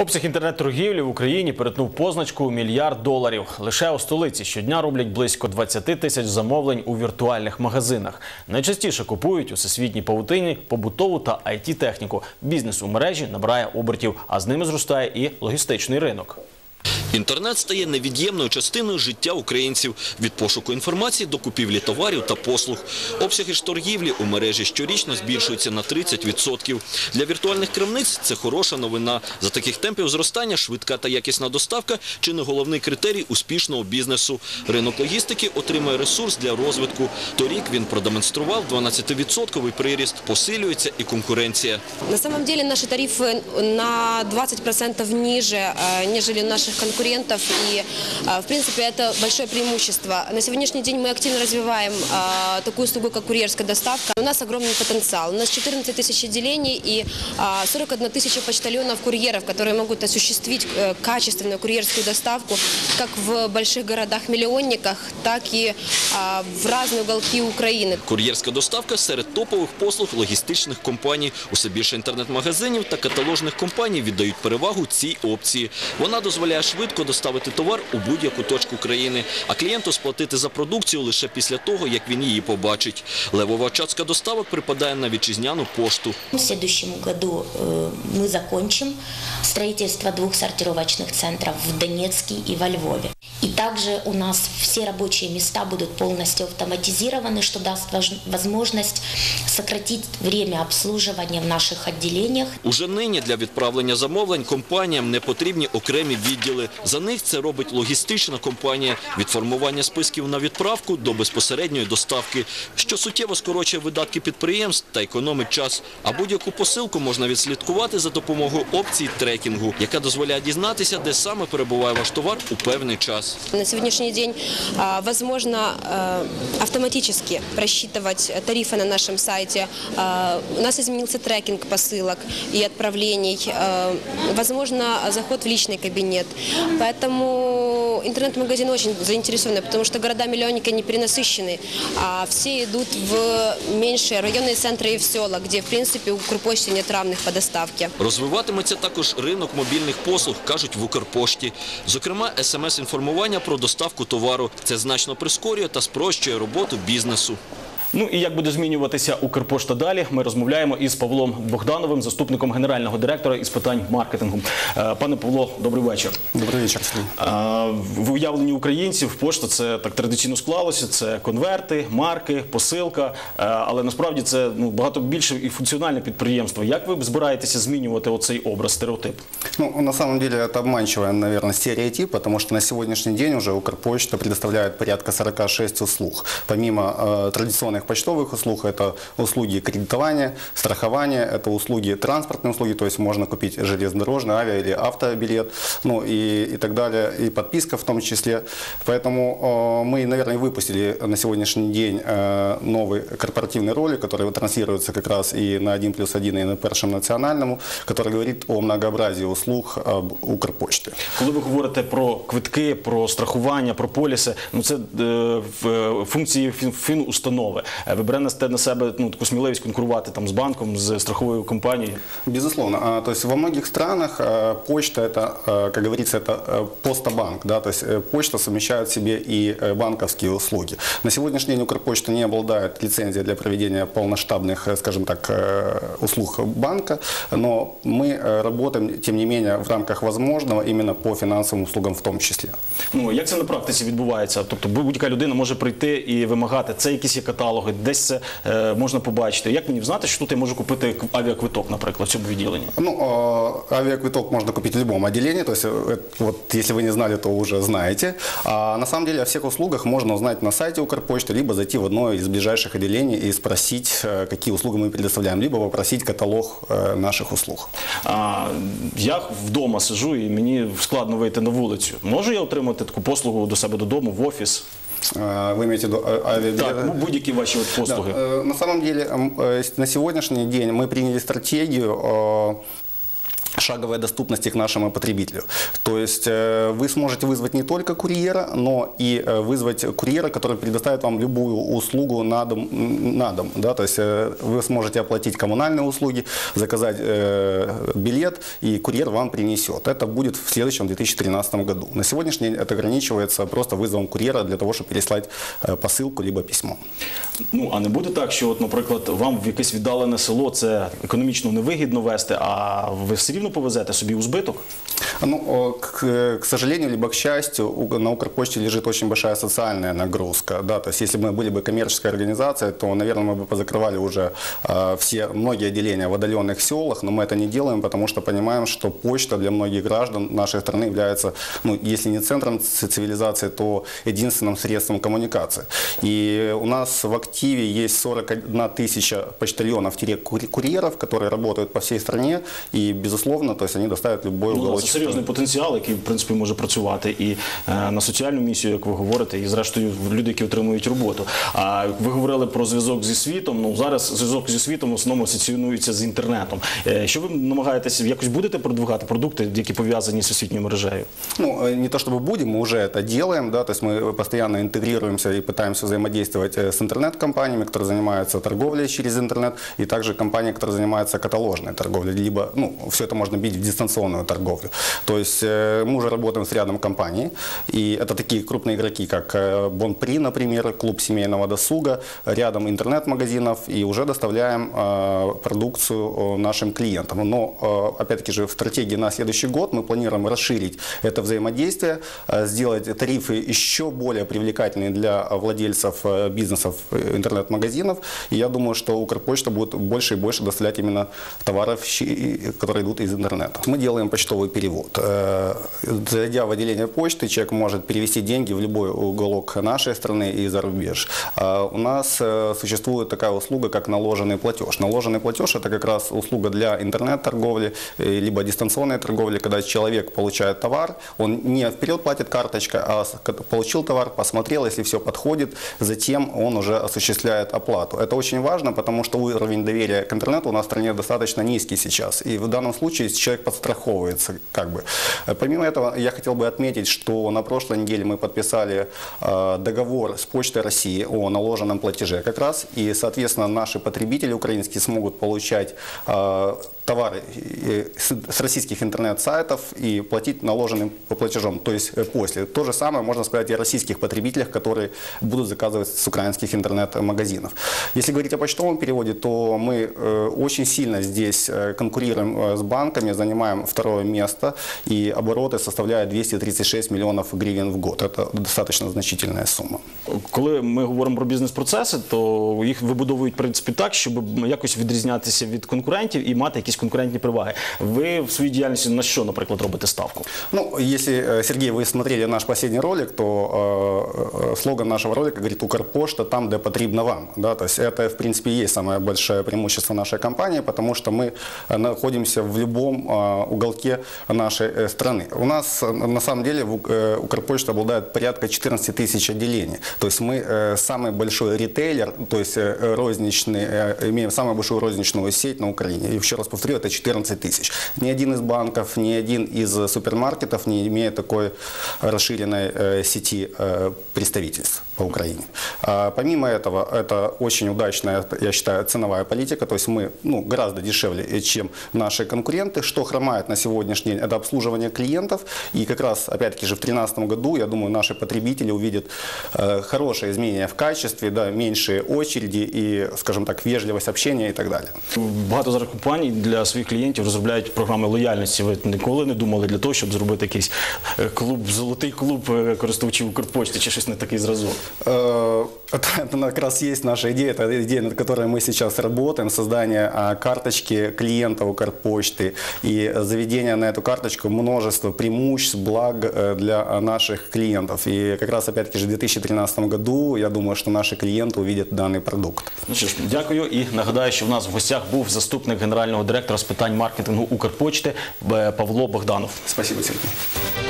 Обсяг інтернет-торгівлі в Україні перетнув позначку у мільярд доларів. Лише у столиці щодня роблять близько 20 тисяч замовлень у віртуальних магазинах. Найчастіше купують у всесвітній павутині побутову та it техніку Бізнес у мережі набирає обертів, а з ними зростає і логістичний ринок. Інтернет стає невід'ємною частиною життя українців від пошуку інформації до купівлі товарів та послуг. Обсяги ж торгівлі у мережі щорічно збільшуються на 30%. Для віртуальних крамниць це хороша новина. За таких темпів зростання швидка та якісна доставка чи не головний критерій успішного бізнесу. Ринок логістики отримує ресурс для розвитку. Торік він продемонстрував 12% приріст, посилюється і конкуренція. На самом деле наши тарифы на 20% ниже, э, нежели наших конкурентов. И, э, в принципе, это большое преимущество. На сегодняшний день мы активно развиваем э, такую услугу, как курьерская доставка. У нас огромный потенциал. У нас 14 тысяч отделений и э, 41 тысяча почтальонов-курьеров, которые могут осуществить э, качественную курьерскую доставку как в больших городах-миллионниках, так и э, в разные уголки Украины. Кур'єрська доставка серед топових послуг логістичних компаній. Усе більше інтернет-магазинів та каталожних компаній віддають перевагу цій опції. Вона дозволяє швидко доставити товар у будь-яку точку країни, а клієнту сплатити за продукцію лише після того, як він її побачить. Левова частка доставок припадає на вітчизняну пошту. В следующем году э, мы закончим строительство двух сортировочных центров в Донецке и во Львове. И также у нас все рабочие места будут полностью автоматизированы, что даст возможность сократить время обслуживания в наших отделениях Уже нині для відправлення замовлень компаніям не потрібні окремі відділи. За них це робить логістична компанія від формування списків на відправку до безпосередньої доставки, що суттєво скорочує видатки підприємств та економить час. А будь-яку посилку можна відслідкувати за допомогою опції трекінгу, яка дозволяє дізнатися, де саме перебуває ваш товар у певний час. На сегодняшний день а, возможно а, автоматически просчитывать э, тарифы на нашем сайте. А, У нас изменился трекинг посылок и отправлений. А, Возможно, заход в личный кабинет. Поэтому интернет-магазин очень заинтересованы, потому что города-миллионники не перенасыщены, а все идут в меньшие районные центры и в села, где, в принципе, у Укрпочте нет равных по доставке. Розвиватиметься також ринок мобільних послуг, кажуть в Укрпошті. Зокрема, смс-інформування про доставку товару. Це значно прискорює та спрощує роботу бізнесу. Ну і як буде змінюватися Укрпошта далі? Ми розмовляємо із Павлом Богдановим, заступником генерального директора із питань маркетингу. Е, Пане Павло, добрий вечір. Добрый вечер, Сергей. Е, В уявленні українців пошта це так традиційно склалося. Це конверти, марки, посилка. Е, Але насправді це ну багато більше і функціональне підприємство. Як ви збираєтеся змінювати оцей образ, стереотип? Ну, на самом деле это обманчивый, наверное, стереотип, потому что на сегодняшний день уже Укрпочта предоставляет порядка 46 услуг. Помимо э, традиционных почтовых услуг, это услуги кредитования, страхования, это услуги транспортные услуги, то есть можно купить железнодорожный, авиа или автобилет, ну и, и так далее, и подписка в том числе. Поэтому э, мы, наверное, выпустили на сегодняшний день э, новый корпоративный ролик, который транслируется как раз и на 1 плюс 1, и на Першем национальному, который говорит о многообразии услуг об Укрпочте. Коли ви говорите про квитки, про страхування, про поліси, ну це е, в- функції фін- фінустанови. Е, Ви берете на себе ну таку сміливість конкурувати там з банком, з страховою компанією. Безусловно. А, То есть во многих странах а, почта это, а, как говорится, это а, постобанк, да, то есть э, почта совмещает в себе и э, банковские услуги. На сегодняшний день Укрпочта не обладает лицензией для проведения полномасштабных, э, скажем так, э, услуг банка, но мы э, работаем, тем не менее, в рамках возможного именно по финансовым услугам в том числе. Ну як це на практиці відбувається? Тобто будь-яка людина може прийти і вимагати це якісь є каталоги, десь це е, можна побачити. Як мені знати, що тут я можу купити к- авіаквиток, наприклад, в цьому відділенні? Ну, э, авиаквиток можно купить в любом отделении, то есть э, вот если вы не знали, то уже знаете. А на самом деле о всех услугах можно узнать на сайте Укрпочты, либо зайти в одно из ближайших отделений и спросить, э, какие услуги мы предоставляем, либо попросить каталог э, наших услуг. А я вдома сижу і мені складно вийти на вулицю. Можу я отримати таку послугу до себе додому в офіс? Э, Вы имеете в виду э, авиабилеты? Так, ну, будь-які ваші от Да, послуги. э, На самом деле, м, э, на сегодняшний день мы приняли стратегию э, шаговой доступности к нашему потребителю. То есть э, вы сможете вызвать не только курьера, но и э, вызвать курьера, который предоставит вам любую услугу на дом. м, На дом да? То есть э, вы сможете оплатить коммунальные услуги, заказать э, билет, и курьер вам принесет. Это будет в следующем 2013 году. На сегодняшний день это ограничивается просто вызовом курьера для того, чтобы переслать э, посылку либо письмо. Ну а не буде так, що, от, наприклад, вам в якесь віддалене село це економічно невигідно вести, а ви все рівно повезете собі у збиток? Ну, к, к сожалению, либо к счастью, на Укрпочте лежит очень большая социальная нагрузка. Да? То есть, если бы мы были бы коммерческой организацией, то, наверное, мы бы позакрывали уже э, все, многие отделения в отдаленных селах, но мы это не делаем, потому что понимаем, что почта для многих граждан нашей страны является, ну, если не центром цивилизации, то единственным средством коммуникации. И у нас в активе есть 41 тысяча почтальонов-курьеров, которые работают по всей стране, и, безусловно, то есть они доставят любой Ну, уголочек. серйозний потенціал, який в принципі може працювати і е, на соціальну місію, як ви говорите, і зрештою люди, які отримують роботу. А ви говорили про зв'язок зі світом. Ну зараз зв'язок зі світом в основному асоціюється з інтернетом. Е, Що ви намагаєтеся якось будете продвигати продукти, які пов'язані з освітньою мережею? Ну, э, не то чтобы будем, мы уже это делаем, да, то есть мы постоянно интегрируемся и пытаемся взаимодействовать э, с интернет-компаниями, которые занимаются торговлей через интернет, и также компании, которые занимаются каталожной торговлей, либо, ну, все это можно бить в дистанционную торговлю. То есть э, мы уже работаем с рядом компаний, и это такие крупные игроки, как э, Бонпри, например, клуб семейного досуга, рядом интернет-магазинов, и уже доставляем э, продукцию нашим клиентам. Но, опять-таки же, в стратегии на следующий год мы планируем расширить это взаимодействие, сделать тарифы еще более привлекательные для владельцев бизнесов интернет-магазинов. И я думаю, что Укрпочта будет больше и больше доставлять именно товаров, которые идут из интернета. Мы делаем почтовый перевод. Э, Зайдя в отделение почты, человек может перевести деньги в любой уголок нашей страны и за рубеж. А У нас э, существует такая услуга, как наложенный платеж. Наложенный платеж – это как раз услуга для интернет-торговли, э, либо дистанционной торговли, когда человек получает товар, он не вперед платит карточкой, а получил товар, посмотрел, если все подходит, затем он уже осуществляет оплату. Это очень важно, потому что уровень доверия к интернету у нас в стране достаточно низкий сейчас. И в данном случае человек подстраховывается. Как бы. Э, Помимо этого, я хотел бы отметить, что на прошлой неделе мы подписали э, договор с Почтой России о наложенном платеже как раз. И, соответственно, наши потребители украинские смогут получать э, товары э, с с российских интернет-сайтов и платить наложенным платежом, то есть э, после. То же самое можно сказать и о российских потребителях, которые будут заказывать с украинских интернет-магазинов. Если говорить о почтовом переводе, то мы э, очень сильно здесь э, конкурируем э, с банками, занимаем второе место, и обороты составляют 236 миллионов гривен в год. Это достаточно значительная сумма. Коли ми говоримо про бізнес-процеси, то їх вибудовують в принципі так, щоб якось відрізнятися від конкурентів і мати якісь конкурентні переваги. Ви в своїй діяльності на що, наприклад, робите ставку? Ну, если, э, Сергей, вы смотрели наш последний ролик, то э, э, слоган нашего ролика говорит «Укрпошта там, где потребно вам». Да? То есть это, в принципе, и есть самое большое преимущество нашей компании, потому что мы э, находимся в любом э, уголке нашей э, страны. У нас, э, на самом деле, в Ук- э, Укрпочта обладает порядка 14 тысяч отделений. То есть мы э, самый большой ритейлер, то есть э, розничный, э, имеем самую большую розничную сеть на Украине. И еще раз повторю, это 14 тысяч. Ни один из банков, ни один из супермаркетов не имеет такой расширенной э, сети э, представительств по Украине. А помимо этого, это очень удачная, я считаю, ценовая политика. То есть мы ну, гораздо дешевле, э, чем наши конкуренты. Что хромает на сегодняшний день, это обслуживание клиентов. И как раз, опять-таки же, в 2013 году, я думаю, наши потребители увидят э, хорошее изменение в качестве, да, меньшие очереди и, скажем так, вежливость общения и так далее. Багато зараз компаній для своїх клієнтів розробляють програми лояльності. Ви ніколи не думали для того, щоб зробити якийсь е, клуб, золотий клуб е, користувачів Укрпочти чи щось не такий зразок? Э, Это, это как раз есть наша идея, это идея, над которой мы сейчас работаем, создание а, карточки клиента Укрпочты и заведение на эту карточку множество преимуществ, благ э, для а, наших клиентов. И как раз опять-таки же в 2013 году, я думаю, что наши клиенты увидят данный продукт. Ну що ж, дякую і нагадаю, що в нас в гостях був заступник генерального директора з питань маркетингу Укрпочти е, Павло Богданов. Спасибо, Сергей.